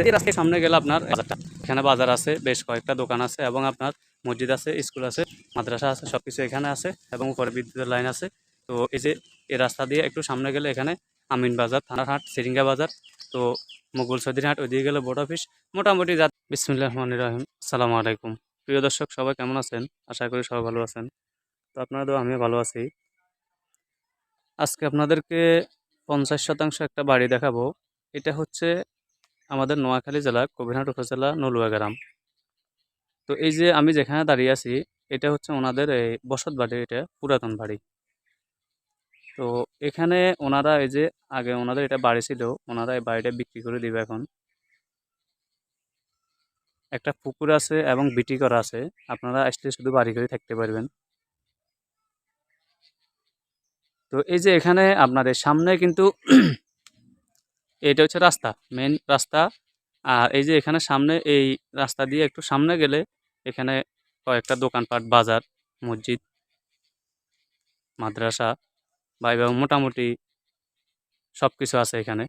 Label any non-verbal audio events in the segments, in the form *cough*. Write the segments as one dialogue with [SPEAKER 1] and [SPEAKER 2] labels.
[SPEAKER 1] এই রাস্তার সামনে গেলে আপনার এখানে বাজার আছে, বেশ কয়েকটা দোকান আছে এবং আপনার মসজিদ আছে, স্কুল আছে, মাদ্রাসা আছে সব কিছু এখানে আছে এবং উপরে বিদ্যুতের লাইন আছে। তো এই যে এই রাস্তা দিয়ে একটু সামনে গেলে এখানে আমিন বাজার থানারহাট সিরিঙ্গা বাজার, তো মুঘল সদিরহাট ওইদিকে গেলে বোর্ড অফিস, মোটামুটি যা বিসমুল্লাহ রহমান রহিম, আসসালামু আলাইকুম। প্রিয় দর্শক, সবাই কেমন আছেন? আশা করি সবাই ভালো আছেন। তো আপনারা তো আমিও ভালো আছি। আজকে আপনাদেরকে পঞ্চাশ শতাংশ একটা বাড়ি দেখাবো। এটা হচ্ছে আমাদের নোয়াখালী জেলা, কবিরহাট উপজেলা, নলুয়া গ্রাম। তো এই যে আমি যেখানে দাঁড়িয়ে আছি, এটা হচ্ছে ওনাদের এই বসত বাড়ি, এটা পুরাতন বাড়ি। তো এখানে ওনারা এই যে আগে ওনাদের এটা বাড়ি ছিল, ওনারা এই বাড়িটা বিক্রি করে দিবে এখন। একটা পুকুর আছে এবং বিটি করা আছে, আপনারা আসলে শুধু বাড়ি করে থাকতে পারবেন। তো এই যে এখানে আপনাদের সামনে কিন্তু এটা হচ্ছে রাস্তা মেন রাস্তা। আর এই যে এখানে সামনে, এই রাস্তা দিয়ে একটু সামনে গেলে এখানে কয়েকটা দোকানপাট, বাজার, মসজিদ, মাদ্রাসা বা এবং মোটামুটি সব কিছু আছে এখানে।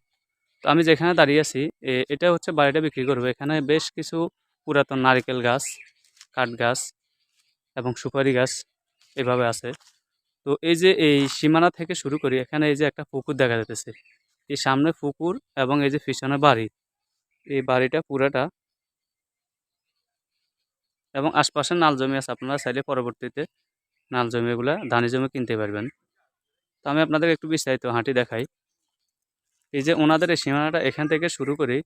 [SPEAKER 1] তো আমি যেখানে দাঁড়িয়ে আছি এটা হচ্ছে বাড়িটা বিক্রি করব। এখানে বেশ কিছু পুরাতন নারিকেল গাছ, কাঠ গাছ এবং সুপারি গাছ এভাবে আছে। তো এই যে এই সীমানা থেকে শুরু করি, এখানে এই যে একটা পুকুর দেখা যাচ্ছে এই সামনে পুকুর এবং এই যে পিছনে বাড়ি। এই বাড়িটা পুরাটা। এবং আশপাশে নাল জমি আছে, আপনারা চাইলে পরবর্তীতে নাল জমিগুলা, ধানি জমি কিনতে পারবেন। তো আমি আপনাদের একটু বিস্তারিত হাঁটি দেখাই। এই যে ওনাদের এই সীমানাটা এখান থেকে শুরু করি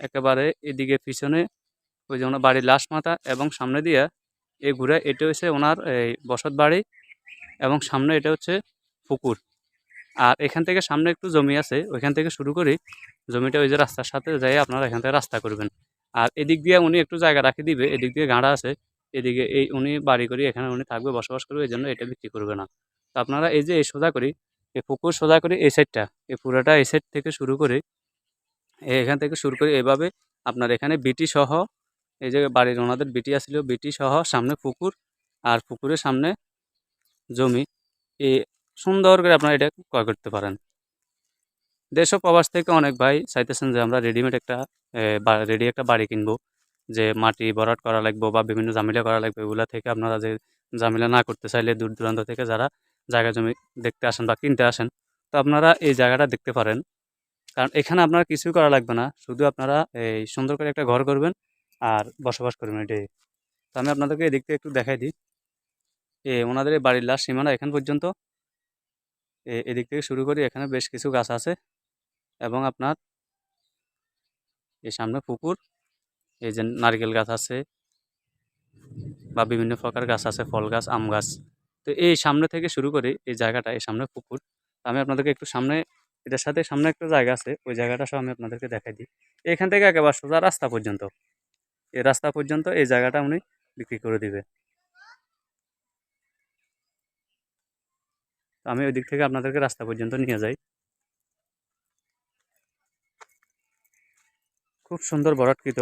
[SPEAKER 1] একেবারে এদিকে পিছনে ওই যে ওনার বাড়ির লাশ মাথা এবং সামনে দিয়ে এই ঘুরে, এটা হচ্ছে ওনার এই বসত বাড়ি এবং সামনে এটা হচ্ছে পুকুর। আর এখান থেকে সামনে একটু জমি আছে, ওইখান থেকে শুরু করি। জমিটা ওই যে রাস্তার সাথে যাই আপনারা এখান থেকে রাস্তা করবেন। আর এদিক দিয়ে উনি একটু জায়গা রাখি দিবে, এদিক দিয়ে গাঁড়া আছে, এদিকে এই উনি বাড়ি করি, এখানে উনি থাকবে, বসবাস করবে এই জন্য এটা বিক্রি করবে না। তো আপনারা এই যে এই সোজা করি, এই পুকুর সোজা করি, এই সাইডটা, এই পুরোটা এই সাইড থেকে শুরু করে। এখান থেকে শুরু করে, এভাবে আপনার এখানে বিটি সহ, এই যে বাড়ির ওনাদের বিটি আসছিল বিটি সহ সামনে পুকুর, আর পুকুরের সামনে জমি। এই সুন্দর করে আপনারা এটা ক্রয় করতে পারেন। দেশ প্রবাস থেকে অনেক ভাই চাইতেছেন যে আমরা রেডিমেড একটা রেডি একটা বাড়ি কিনবো। যে মাটি বরাট করা লাগবে বা বিভিন্ন জামিলা করা লাগবে, এগুলা থেকে আপনারা যে জামিলা না করতে চাইলে দূর দূরান্ত থেকে যারা জায়গা জমি দেখতে আসেন বা কিনতে আসেন, তো আপনারা এই জায়গাটা দেখতে পারেন। কারণ এখানে আপনার কিছুই করা লাগবে না, শুধু আপনারা এই সুন্দর করে একটা ঘর করবেন আর বসবাস করবেন এটাই। তো আমি আপনাদেরকে এদিক থেকে একটু দেখাই দিই। এ, ওনাদের বাড়ির লাস্ট সীমানা এখান পর্যন্ত এদিক থেকে শুরু করি, এখানে বেশ কিছু গাছ আছে। এবং আপনার এই সামনে পুকুর, এই যে নারকেল গাছ আছে বা বিভিন্ন প্রকার গাছ আছে, ফল গাছ, আম গাছ। তো এই সামনে থেকে শুরু করে এই জায়গাটা, এই সামনে পুকুর। আমি আপনাদেরকে একটু সামনে, এটার সাথে সামনে একটা জায়গা আছে, ওই জায়গাটা সব আমি আপনাদেরকে দেখাই দিই। এখান থেকে একেবারে সোজা রাস্তা পর্যন্ত, এই রাস্তা পর্যন্ত এই জায়গাটা উনি বিক্রি করে দিবে। তো আমি ওই দিক থেকে আপনাদেরকে রাস্তা পর্যন্ত নিয়ে যাই। খুব সুন্দর বরাটকৃত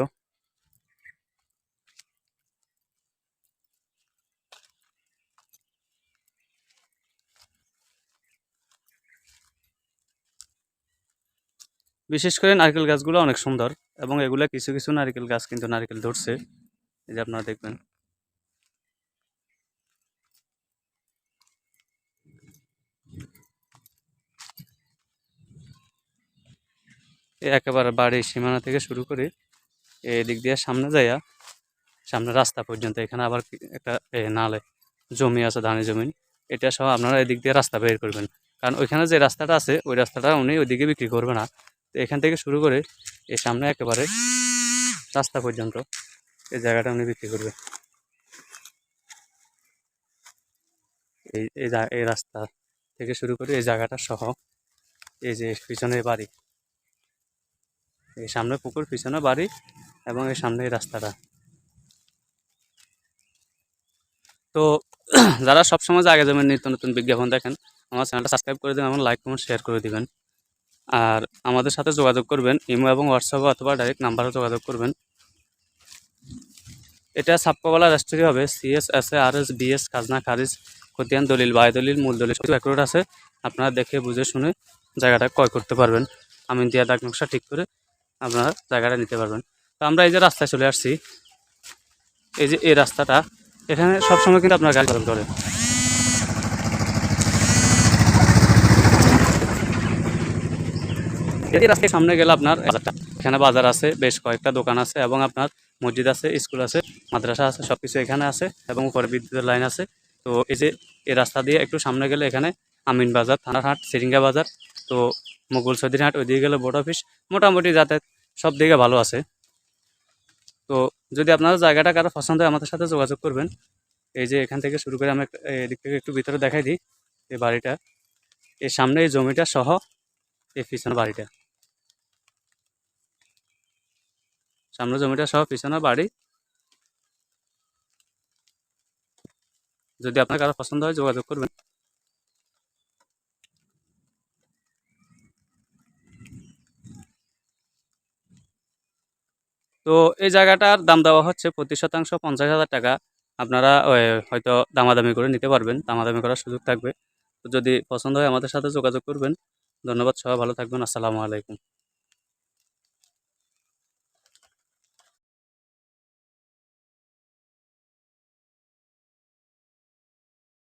[SPEAKER 1] বিশেষ করে নারকেল গাছগুলো অনেক সুন্দর এবং এগুলা কিছু কিছু নারকেল গাছ কিন্তু নারকেল ধরছে। এই যে আপনারা দেখবেন। একেবারে বাড়ির সীমানা থেকে শুরু করে এদিক দিয়ে সামনে যাইয়া সামনে রাস্তা পর্যন্ত এখানে আবার একটা নালে জমি আছে, ধানের জমি। এটা সহ আপনারা এদিক দিয়ে রাস্তা বের করবেন। কারণ ওইখানে যে রাস্তাটা আছে, ওই রাস্তাটা উনি ওইদিকে বিক্রি করবে না। তো এখান থেকে শুরু করে এই সামনে একেবারে রাস্তা পর্যন্ত এই জায়গাটা উনি বিক্রি করবে। এই এই রাস্তা থেকে শুরু করে এই জায়গাটা সহ এই যে পিছনে বাড়ি। এই সামনে পুকুর, পিছনে বাড়ি এবং এই সামনে রাস্তাটা। তো *clears throat* যারা সবসময় আগে জমির নিত্য নতুন বিজ্ঞাপন দেখেন, আমার চ্যানেলটা সাবস্ক্রাইব করে দেবেন এবং লাইক, কমেন্ট শেয়ার করে দিবেন। আর আমাদের সাথে যোগাযোগ করবেন, ইমো এবং হোয়াটসঅ্যাপে অথবা ডাইরেক্ট নাম্বারে যোগাযোগ করবেন। এটা সাপকাওয়ালা রেস্টুরি হবে C S S R S B S খাজনা, খারিজ, খতিয়ান, দলিল বায় দলিল, মূল দলিল সব আছে। আপনারা দেখে, বুঝে, শুনে জায়গাটা ক্রয় করতে পারবেন। আমি দিয়া দাগ নকশা ঠিক করে আপনারা জায়গাটা নিতে পারবেন। তো আমরা এই যে রাস্তায় চলে আসছি, এই যে এই রাস্তাটা, এখানে সবসময় কিন্তু আপনার গাড়ি চলাচল করে এই রাস্তায় সামনে গেলে আপনার এখানে বাজার আছে, বেশ কয়েকটা দোকান আছে এবং আপনার মসজিদ আছে, স্কুল আছে, মাদ্রাসা আছে সব কিছু এখানে আছে এবং উপরে বিদ্যুতের লাইন আছে। তো এই যে এই রাস্তা দিয়ে একটু সামনে গেলে এখানে আমিন বাজার, থানারহাট, সিরিঙ্গা বাজার। তো মুঘল সদিনহাট ওইদিকে গেলে বোর্ড অফিস মোটামুটি যাতায়াত সব দিকে ভালো আছে। তো যদি আপনারা জায়গাটা কারও পছন্দ হয় আমাদের সাথে যোগাযোগ করবেন। এই যে এখান থেকে শুরু করে আমি এদিক থেকে একটু ভিতরে দেখাই দিই এই বাড়িটা। এই সামনে এই জমিটা সহ এই পিছনে বাড়িটা। সামনে জমিটা সহ পিছনে বাড়ি। যদি আপনার কারও পছন্দ হয় যোগাযোগ করবেন। তো এই জায়গাটার দাম দেওয়া হচ্ছে প্রতি শতাংশ, পঞ্চাশ হাজার টাকা। আপনারা হয়তো দামাদামি করে নিতে পারবেন, দামাদামি করার সুযোগ থাকবে। তো যদি পছন্দ হয় আমাদের সাথে যোগাযোগ করবেন। ধন্যবাদ সবাই, ভালো থাকবেন, আসসালামু আলাইকুম।